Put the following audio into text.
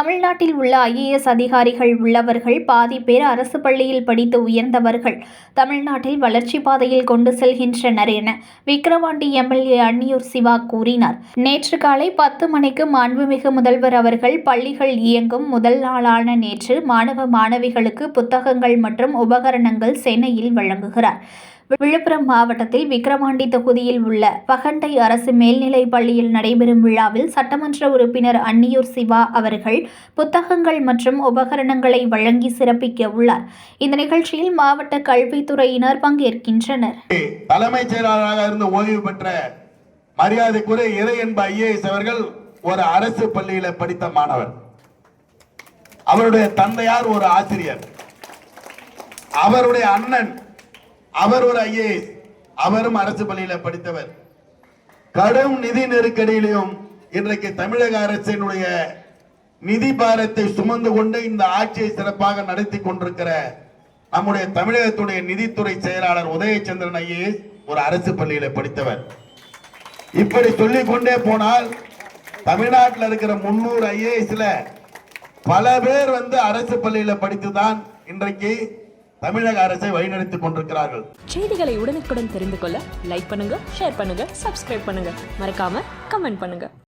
தமிழ்நாட்டில் உள்ள ஐஏஎஸ் அதிகாரிகள் உள்ளவர்கள் பாதி பேர் அரசு பள்ளியில் படித்து உயர்ந்தவர்கள். தமிழ்நாட்டில் வளர்ச்சி பாதையில் கொண்டு செல்கின்றனர் என விக்கிரவாண்டி எம்எல்ஏ அன்னியூர் சிவா கூறினார். நேற்று காலை பத்து மணிக்கு மாண்புமிகு முதல்வர் அவர்கள் பள்ளிகள் இயங்கும் முதல் நாளான நேற்று மாணவ மாணவிகளுக்கு புத்தகங்கள் மற்றும் உபகரணங்கள் சென்னையில் வழங்குகிறார். விழுப்புரம் மாவட்டத்தில் விக்கிரவாண்டி தொகுதியில் உள்ள பகண்டை அரசு மேல்நிலைப் பள்ளியில் நடைபெறும் விழாவில் சட்டமன்ற உறுப்பினர் அன்னியூர் சிவா அவர்கள் புத்தகங்கள் மற்றும் உபகரணங்களை வழங்கி சிறப்பிக்க உள்ளார். இந்த நிகழ்ச்சியில் மாவட்ட கல்வித்துறையினர் பங்கேற்கின்றனர். தலைமைச் செயலாளராக இருந்து ஓய்வு பெற்ற மரியாதைக்குரிய இறை என்ப ஐஏஎஸ் அவர்கள் ஒரு அரசு பள்ளியில படித்த மாணவர். அவருடைய தந்தையார் ஒரு ஆசிரியர். அவருடைய அண்ணன் அவர் ஒரு ஐஏஎஸ் அவரும் அரசு பள்ளியில படித்தவர். கடும் நிதி நெருக்கடியிலும் இன்றைக்கு தமிழக அரசினுடைய நிதி பாரத்தை சுமந்து கொண்டு இந்த ஆட்சியை சிறப்பாக நடத்தி கொண்டிருக்கிற நம்முடைய தமிழகத்துடைய நிதித்துறை செயலாளர் உதயச்சந்திரன் ஐஏஎஸ் ஒரு அரசு பள்ளியில படித்தவர். இப்படி சொல்லிக் கொண்டே போனால் தமிழ்நாட்டில் இருக்கிற முன்னூறு ஐஏஎஸ்ல பல பேர் வந்து அரசு பள்ளியில படித்துதான் இன்றைக்கு தமிழக அரசை வழிநடத்தி கொண்டிருக்கிறார்கள். செய்திகளை உடனுக்குடன் தெரிந்து கொள்ள லைக் பண்ணுங்க ஷேர் பண்ணுங்க சப்ஸ்கிரைப் பண்ணுங்க. மறக்காம கமெண்ட் பண்ணுங்க.